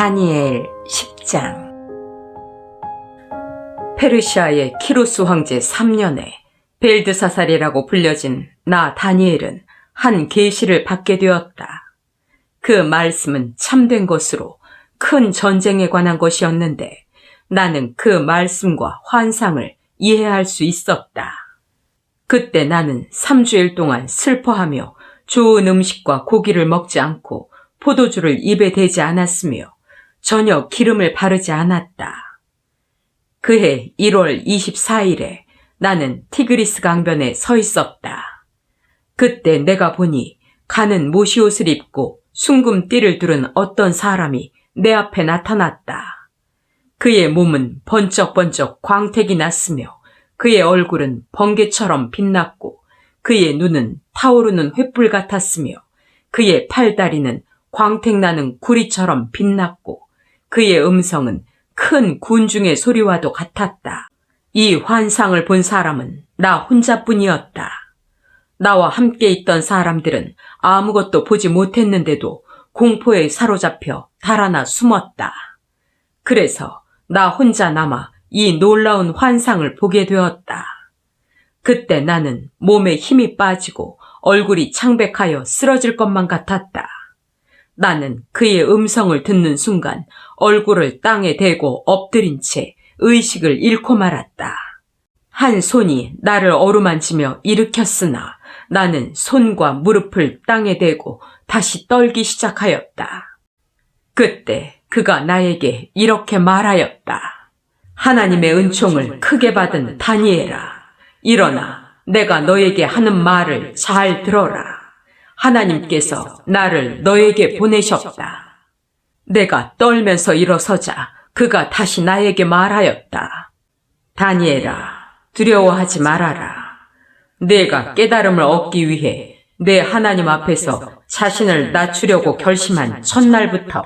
다니엘 10장 페르시아의 키루스 황제 3년에 벨드사살이라고 불려진 나 다니엘은 한 계시를 받게 되었다. 그 말씀은 참된 것으로 큰 전쟁에 관한 것이었는데 나는 그 말씀과 환상을 이해할 수 있었다. 그때 나는 3주일 동안 슬퍼하며 좋은 음식과 고기를 먹지 않고 포도주를 입에 대지 않았으며 전혀 기름을 바르지 않았다. 그해 1월 24일에 나는 티그리스 강변에 서 있었다. 그때 내가 보니 가는 모시옷을 입고 숭금 띠를 두른 어떤 사람이 내 앞에 나타났다. 그의 몸은 번쩍번쩍 광택이 났으며 그의 얼굴은 번개처럼 빛났고 그의 눈은 타오르는 횃불 같았으며 그의 팔다리는 광택나는 구리처럼 빛났고 그의 음성은 큰 군중의 소리와도 같았다. 이 환상을 본 사람은 나 혼자뿐이었다. 나와 함께 있던 사람들은 아무것도 보지 못했는데도 공포에 사로잡혀 달아나 숨었다. 그래서 나 혼자 남아 이 놀라운 환상을 보게 되었다. 그때 나는 몸에 힘이 빠지고 얼굴이 창백하여 쓰러질 것만 같았다. 나는 그의 음성을 듣는 순간 얼굴을 땅에 대고 엎드린 채 의식을 잃고 말았다. 한 손이 나를 어루만지며 일으켰으나 나는 손과 무릎을 땅에 대고 다시 떨기 시작하였다. 그때 그가 나에게 이렇게 말하였다. 하나님의 은총을 크게 받은 다니엘아, 일어나 내가 너에게 하는 말을 잘 들어라. 하나님께서 나를 너에게 보내셨다. 내가 떨면서 일어서자 그가 다시 나에게 말하였다. 다니엘아, 두려워하지 말아라. 내가 깨달음을 얻기 위해 내 하나님 앞에서 자신을 낮추려고 결심한 첫날부터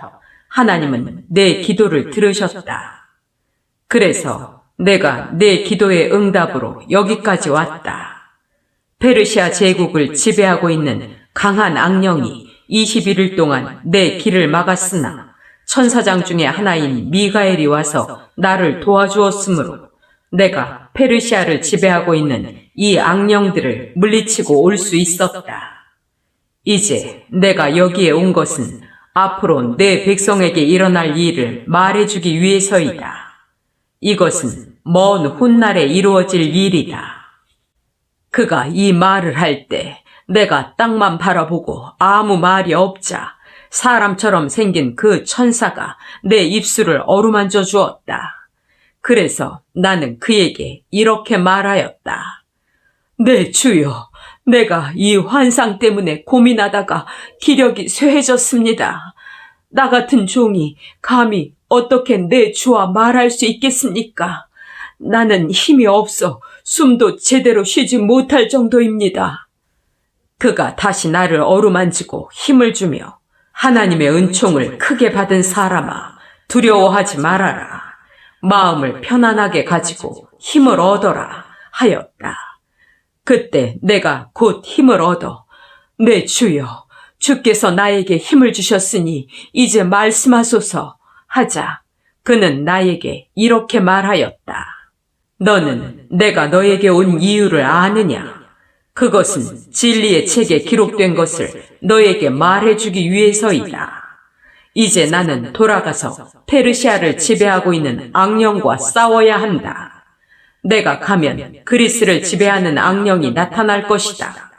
하나님은 내 기도를 들으셨다. 그래서 내가 내 기도의 응답으로 여기까지 왔다. 페르시아 제국을 지배하고 있는 강한 악령이 21일 동안 내 길을 막았으나 천사장 중에 하나인 미가엘이 와서 나를 도와주었으므로 내가 페르시아를 지배하고 있는 이 악령들을 물리치고 올 수 있었다. 이제 내가 여기에 온 것은 앞으로 내 백성에게 일어날 일을 말해주기 위해서이다. 이것은 먼 훗날에 이루어질 일이다. 그가 이 말을 할 때 내가 땅만 바라보고 아무 말이 없자 사람처럼 생긴 그 천사가 내 입술을 어루만져 주었다. 그래서 나는 그에게 이렇게 말하였다. 내 주여, 내가 이 환상 때문에 고민하다가 기력이 쇠해졌습니다. 나 같은 종이 감히 어떻게 내 주와 말할 수 있겠습니까? 나는 힘이 없어 숨도 제대로 쉬지 못할 정도입니다. 그가 다시 나를 어루만지고 힘을 주며 하나님의 은총을 크게 받은 사람아 두려워하지 말아라. 마음을 편안하게 가지고 힘을 얻어라 하였다. 그때 내가 곧 힘을 얻어 내 주여 주께서 나에게 힘을 주셨으니 이제 말씀하소서 하자 그는 나에게 이렇게 말하였다. 너는 내가 너에게 온 이유를 아느냐? 그것은 진리의 책에 기록된 것을 너에게 말해주기 위해서이다. 이제 나는 돌아가서 페르시아를 지배하고 있는 악령과 싸워야 한다. 내가 가면 그리스를 지배하는 악령이 나타날 것이다.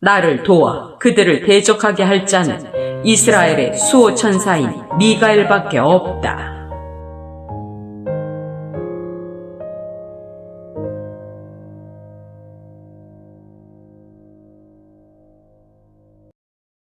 나를 도와 그들을 대적하게 할 자는 이스라엘의 수호 천사인 미가엘밖에 없다.